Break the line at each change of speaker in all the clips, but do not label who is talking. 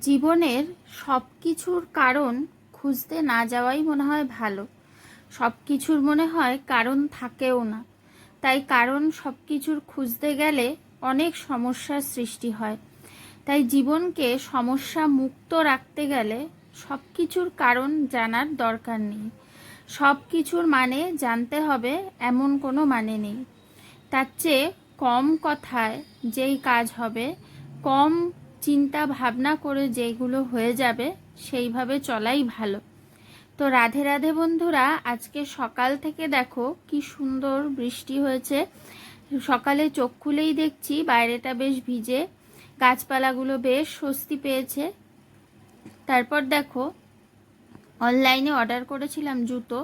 জীবনের সব কিছুর কারণ খুঁজতে না যাওয়াই মনে হয় ভালো। সব কিছুর মনে হয় কারণ থাকেও না। তাই কারণ সব কিছুর খুঁজতে গেলে অনেক সমস্যার সৃষ্টি হয়। তাই জীবনকে সমস্যা মুক্ত রাখতে গেলে সব কিছুর কারণ জানার দরকার নেই। সব কিছুর মানে জানতে হবে এমন কোনো মানে নেই। তার চেয়ে কম কথায় যেই কাজ হবে, কম চিন্তা ভাবনা করে যেগুলো হয়ে যাবে সেইভাবে চলাই ভালো। তো রাধে রাধে বন্ধুরা, আজকে সকাল থেকে দেখো কি সুন্দর বৃষ্টি হয়েছে। সকালে চোখ খুলেই দেখছি বাইরেটা বেশ ভিজে, গাছপালাগুলো বেশ স্বস্তি পেয়েছে। তারপর দেখো, অনলাইনে অর্ডার করেছিলাম জুতো,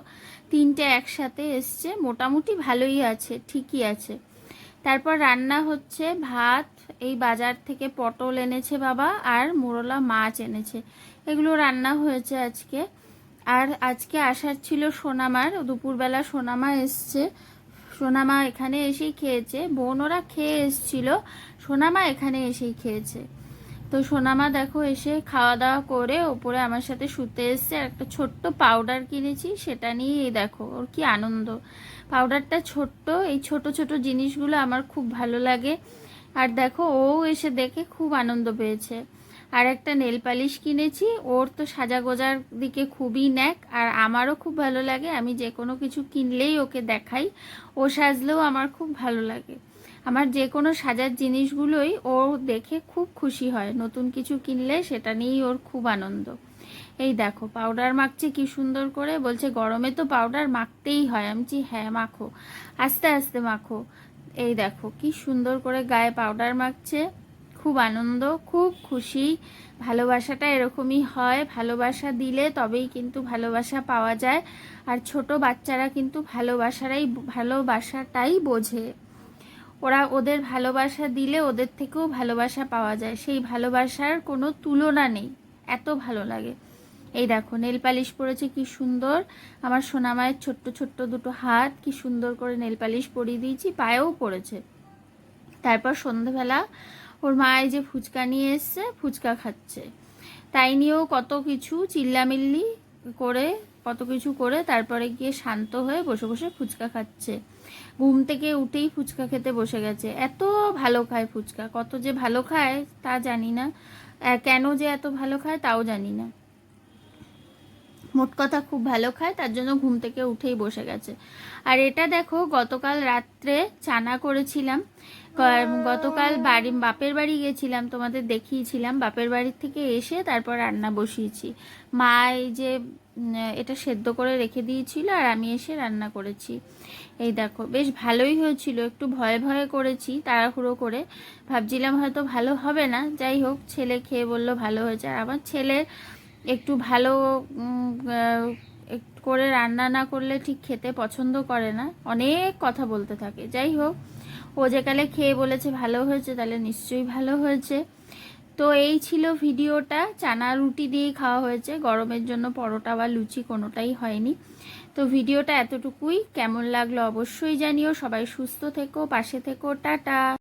তিনটে একসাথে এসছে, মোটামুটি ভালোই আছে, ঠিকই আছে। তারপর রান্না হচ্ছে ভাত এই বাজার থেকে পটল এনেছে বাবা আর মোরলা মাছ এনেছে। এগুলো রান্না হয়েছে আজকে। আর আজকে আসার ছিল সোনামার। দুপুরবেলা সোনামা এসছে। সোনামা এখানে এসেই খেয়েছে। বোন ওরা খেয়ে এসছিল। সোনামা এখানে এসেই খেয়েছে। তো সোনামা দেখো এসে খাওয়া দাওয়া করে ওপরে আমার সাথে শুতে এসছে। একটা ছোট্ট পাউডার কিনেছি, সেটা নিয়েই দেখো, ওর কি আনন্দ। পাউডারটা ছোট্ট, এই ছোট ছোট জিনিসগুলো আমার খুব ভালো লাগে। আর দেখো, ও এসে দেখে খুব আনন্দ পেয়েছে। আর একটা নেল পালিশ কিনেছি, ওর তো সাজা গোজার দিকে খুবই ন্যাক, আর আমারও খুব ভালো লাগে। আমি যে কোনো কিছু কিনলেই ওকে দেখাই। ও সাজলেও আমার খুব ভালো লাগে। আমার যে কোনো সাজার জিনিসগুলোই ও দেখে খুব খুশি হয়। নতুন কিছু কিনলে সেটা নিয়েই ওর খুব আনন্দ। এই দেখো পাউডার মাখছে কি সুন্দর করে। বলছে, গরমে তো পাউডার মাখতেই হয়। আমি হ্যাঁ মাখো। আস্তে আস্তে মাখো। এই দেখো, কি সুন্দর করে গায়ে পাউডার মাখছে। খুব আনন্দ, খুব খুশি। ভালোবাসাটা এরকমই হয়, ভালোবাসা দিলে তবেই কিন্তু ভালোবাসা পাওয়া যায়। আর ছোট বাচ্চারা কিন্তু ভালোবাসারাই, ভালোবাসাটাই বোঝে। ওরা ওদের ভালোবাসা দিলে ওদের থেকেও ভালোবাসা পাওয়া যায়। সেই ভালোবাসার কোনো তুলনা নেই, এত ভালো লাগে। এই দেখো, নেল পালিশ পরেছে, কি সুন্দর। আমার সোনামায়ের ছোট্ট ছোট্ট দুটো হাত, কি সুন্দর করে নেল পালিশ পরিয়ে দিয়েছি, পায়েও পড়েছে। তারপর সন্ধেবেলা ওর মা এই যে ফুচকা নিয়ে এসছে, ফুচকা খাচ্ছে। তাই নিয়েও কত কিছু, চিল্লামিল্লি করে, কত কিছু করে, তারপরে গিয়ে শান্ত হয়ে বসে বসে ফুচকা খাচ্ছে। ঘুম থেকে উঠেই ফুচকা খেতে বসে গেছে। এত ভালো খায় ফুচকা, কত যে ভালো খায় তা জানি না। কেন যে এত ভালো খায় তাও জানি না। মোট কথা খুব ভালো খায়, তার জন্য ঘুম থেকে উঠেই বসে গেছে। আর এটা দেখো, গতকাল রাত্রে চানা করেছিলাম। গতকাল বাড়ি, বাপের বাড়ি গেছিলাম, তোমাদের দেখিয়েছিলাম। বাপের বাড়ির থেকে এসে তারপর রান্না বসিয়েছি। মা এই যে এটা সেদ্ধ করে রেখে দিয়েছিল আর আমি এসে রান্না করেছি। এই দেখো, বেশ ভালোই হয়েছিল, একটু ভয়ে ভয়ে করেছি, তাড়াহুড়ো করে। ভাবছিলাম হয়তো ভালো হবে না, যাই হোক, ছেলে খেয়ে বলল ভালো হয়েছে। আর আমার ছেলের একটু ভালো করে রান্না না করলে ঠিক খেতে পছন্দ করে না। অনেক কথা বলতে থাকে। যাই হোক, ও যেকালে খেয়ে বলেছে ভালো হয়েছে, তাহলে নিশ্চয়ই ভালো হয়েছে। তো এই ছিল ভিডিওটা। চানা রুটি দিয়েই খাওয়া হয়েছে। গরমের জন্য পরোটা বা লুচি কোনোটাই হয়নি। তো ভিডিওটা এতটুকুই। কেমন লাগল অবশ্যই জানিও। সবাই সুস্থ থেকো, পাশে থেকো। টাটা।